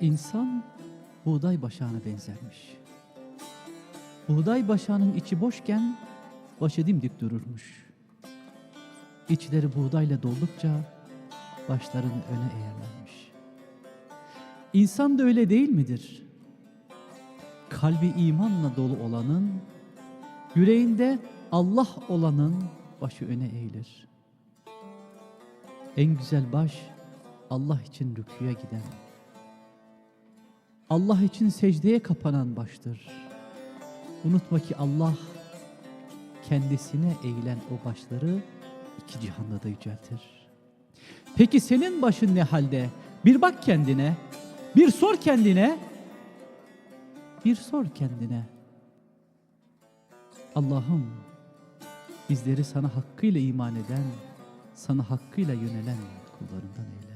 İnsan buğday başağına benzermiş. Buğday başağının içi boşken başı dimdik dururmuş. İçleri buğdayla doldukça başlarını öne eğerlermiş. İnsan da öyle değil midir? Kalbi imanla dolu olanın, yüreğinde Allah olanın başı öne eğilir. En güzel baş Allah için rüküye giden, Allah için secdeye kapanan baştır. Unutma ki Allah kendisine eğilen o başları iki cihanda da yüceltir. Peki senin başın ne halde? Bir bak kendine, bir sor kendine, bir sor kendine. Allah'ım bizleri sana hakkıyla iman eden, sana hakkıyla yönelen kullarından eyle.